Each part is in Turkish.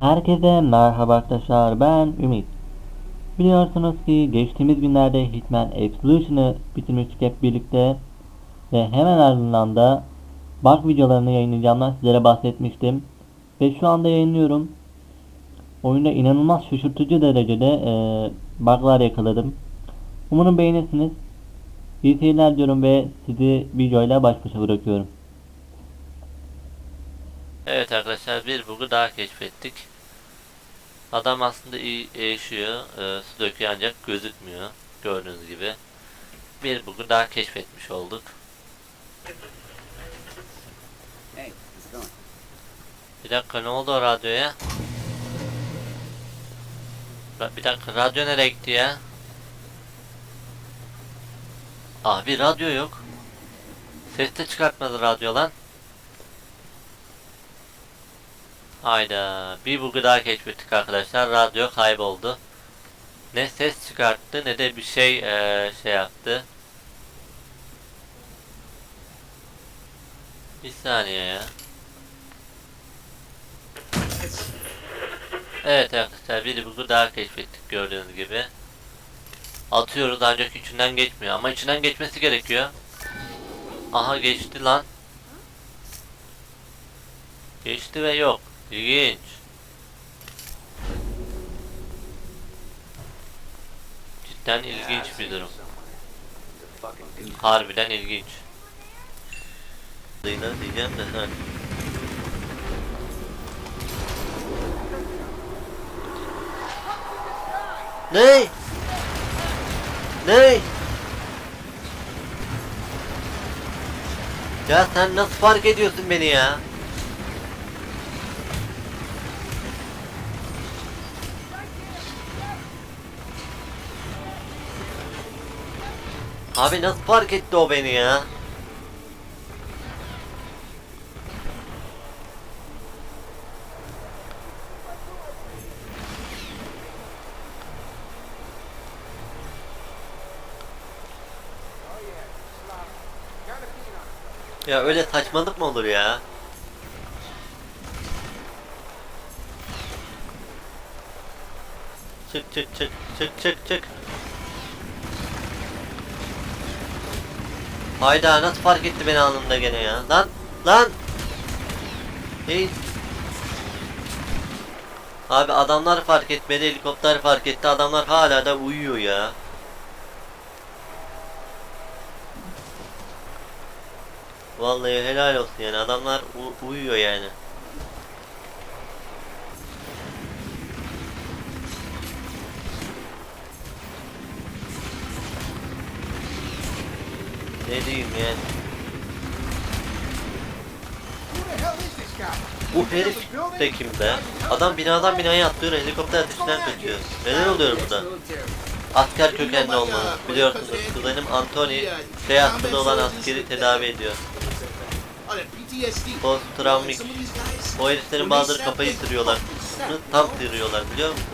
Herkese merhaba arkadaşlar ben Ümit. Biliyorsunuz ki geçtiğimiz günlerde Hitman Absolution'ı bitirmiştik hep birlikte. Ve hemen ardından da bug videolarını yayınlayacağımdan sizlere bahsetmiştim. Ve şu anda yayınlıyorum. Oyunda inanılmaz şaşırtıcı derecede e, bug'lar yakaladım. Umarım beğenirsiniz. İyi seyirler diyorum ve sizi videoyla baş başa bırakıyorum. Evet arkadaşlar bir bug'u daha keşfettik. Adam aslında iyi yaşıyor, e, su döküyor ancak gözükmüyor. Gördüğünüz gibi. Bir bug'u daha keşfetmiş olduk. Bir dakika ne oldu o radyoya? Ra- Bir dakika radyo nereye gitti ya? Abi radyo yok. Ses de çıkartmadı radyo lan. Hayda bir bug'u daha keşfettik arkadaşlar. Radyo kayboldu. Ne ses çıkarttı ne de bir şey eee, şey yaptı. Bir saniye ya. Evet arkadaşlar bir bug'u daha keşfettik gördüğünüz gibi. Atıyoruz ancak içinden geçmiyor ama içinden geçmesi gerekiyor. Aha geçti lan. Geçti ve yok. İlginç. Cidden ilginç bir durum. Harbiden ilginç. Diyeceğim de ha. Ne? Ne? Ya sen nasıl fark ediyorsun beni ya? Abi nasıl fark etti o beni ya? Ya öyle saçmalık mı olur ya? Çık çık çık çık çık çık. Hayda nasıl fark etti beni anında gene ya? Lan lan. Hey. Abi adamlar fark etmedi, helikopter fark etti. Adamlar hala da uyuyor ya. Vallahi helal olsun yani adamlar uyuyor yani. Ne diyeyim yani. Bu herif de kimde? Adam binadan binaya atlıyor, helikopter ateşinden kaçıyor. Neler oluyor burada? Asker kökenli olmalı. Biliyorsunuz kuzenim Anthony şey hastalığı olan askeri tedavi ediyor. Post travmik. O heriflerin bazıları kafayı sürüyorlar. Tam sürüyorlar biliyor musun?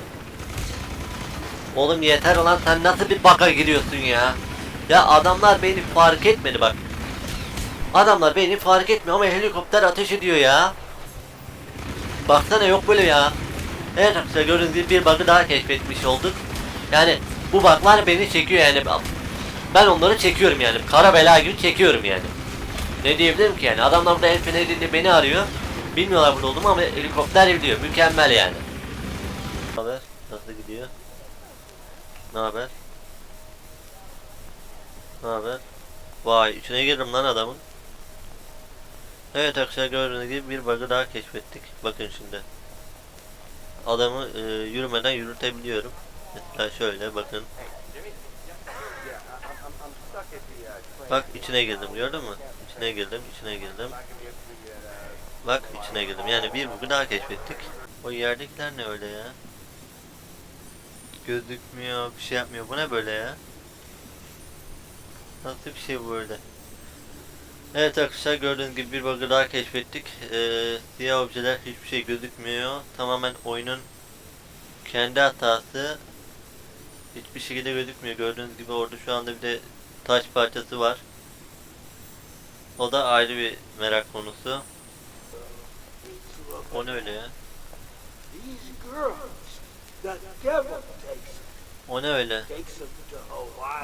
Oğlum yeter ulan sen nasıl bir baka giriyorsun ya? Ya adamlar beni fark etmedi bak. Adamlar beni fark etmiyor ama helikopter ateş ediyor ya. Baksana yok böyle ya. Evet arkadaşlar gördüğünüz gibi bir bug'ı daha keşfetmiş olduk. Yani bu bug'lar beni çekiyor yani. Ben onları çekiyorum yani. Kara bela gibi çekiyorum yani. Ne diyebilirim ki yani? Adamlar burada el feneriyle beni arıyor. Bilmiyorlar burada olduğumu ama helikopter biliyor. Mükemmel yani. Ne haber? Nasıl gidiyor? Ne haber? Ne? Vay içine girdim lan adamın. Evet arkadaşlar gördüğünüz gibi bir bug'ı daha keşfettik. Bakın şimdi. Adamı e, yürümeden yürütebiliyorum. Mesela şöyle bakın. Bak içine girdim gördün mü? İçine girdim, içine girdim. Bak içine girdim. Yani bir bug'ı daha keşfettik. O yerdekiler ne öyle ya? Gözükmüyor, bir şey yapmıyor. Bu ne böyle ya? Nasıl bir şey bu böyle? Evet arkadaşlar gördüğünüz gibi bir bug'ı daha keşfettik. Ee, siyah objeler hiçbir şey gözükmüyor. Tamamen oyunun kendi hatası. Hiçbir şekilde gözükmüyor. Gördüğünüz gibi orada şu anda bir de taş parçası var. O da ayrı bir merak konusu. O ne öyle ya? O ne öyle?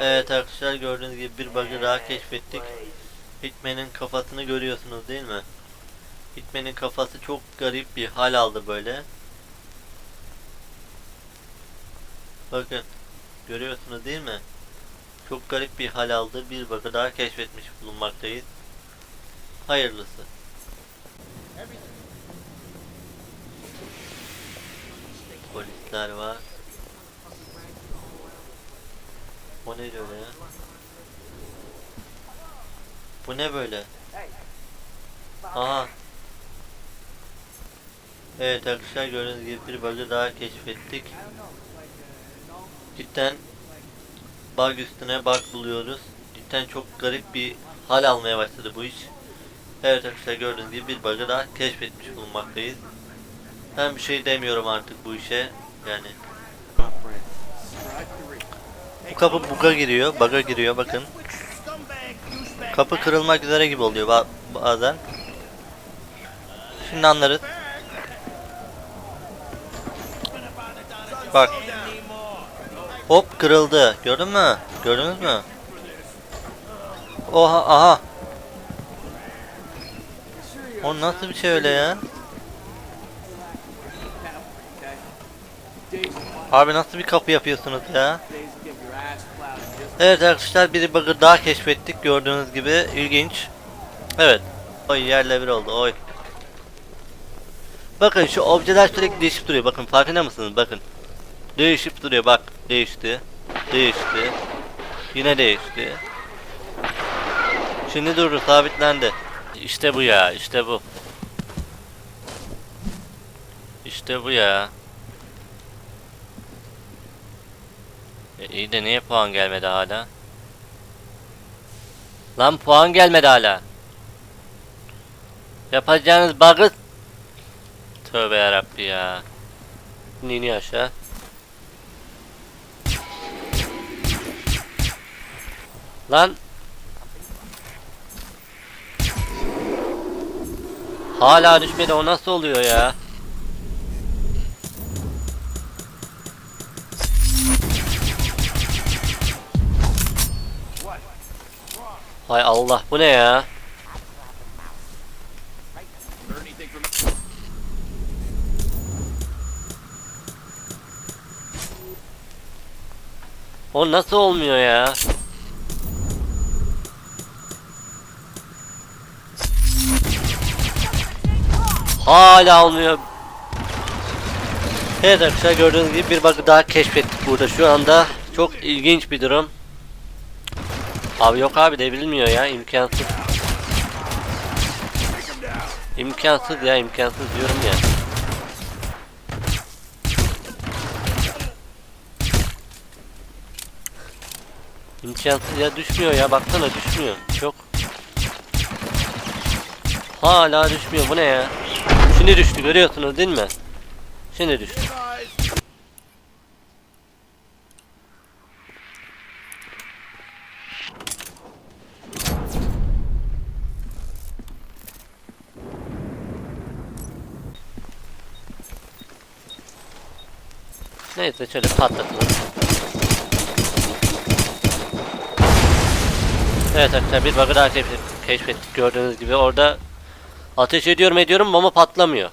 Evet arkadaşlar gördüğünüz gibi bir bug'ı daha keşfettik. Hitman'in kafasını görüyorsunuz değil mi? Hitman'in kafası çok garip bir hal aldı böyle. Bakın. Görüyorsunuz değil mi? Çok garip bir hal aldı. Bir bug'ı daha keşfetmiş bulunmaktayız. Hayırlısı. Polisler var. O ne öyle ya? Bu ne böyle? Aha. Evet arkadaşlar gördüğünüz gibi bir bug'ı daha keşfettik. Cidden bug üstüne bug buluyoruz. Cidden çok garip bir hal almaya başladı bu iş. Evet arkadaşlar gördüğünüz gibi bir bug'ı daha keşfetmiş bulunmaktayız. Ben bir şey demiyorum artık bu işe. Yani kapı bug'a giriyor, bug'a giriyor bakın. Kapı kırılmak üzere gibi oluyor ba- bazen. Şimdi anlarız. Bak. Hop kırıldı. Gördün mü? Gördünüz mü? Oha aha. O nasıl bir şey öyle ya? Abi nasıl bir kapı yapıyorsunuz ya? Evet arkadaşlar bir bug'ı daha keşfettik gördüğünüz gibi ilginç. Evet. Oy yerle bir oldu oy. Bakın şu objeler sürekli değişip duruyor bakın farkında mısınız bakın. Değişip duruyor bak değişti. Değişti. Yine değişti. Şimdi durdu sabitlendi. İşte bu ya işte bu. İşte bu ya. E, iyi de niye puan gelmedi hala? Lan puan gelmedi hala. Yapacağınız bug'ı Tövbe yarabbi ya. Nini aşağı. Lan Hala düşmedi o nasıl oluyor ya? Hay Allah bu ne ya? O nasıl olmuyor ya? Hala olmuyor. Evet arkadaşlar gördüğünüz gibi bir bug daha keşfettik burada şu anda. Çok ilginç bir durum. Abi yok abi devrilmiyor ya imkansız. İmkansız ya imkansız diyorum ya. İmkansız ya düşmüyor ya baksana düşmüyor. Yok. Hala düşmüyor bu ne ya? Şimdi düştü görüyorsunuz değil mi? Şimdi düştü. Neyse şöyle patlatalım. Evet arkadaşlar bir bug'ı daha keşfettik, gördüğünüz gibi orada ateş ediyorum ediyorum ama patlamıyor.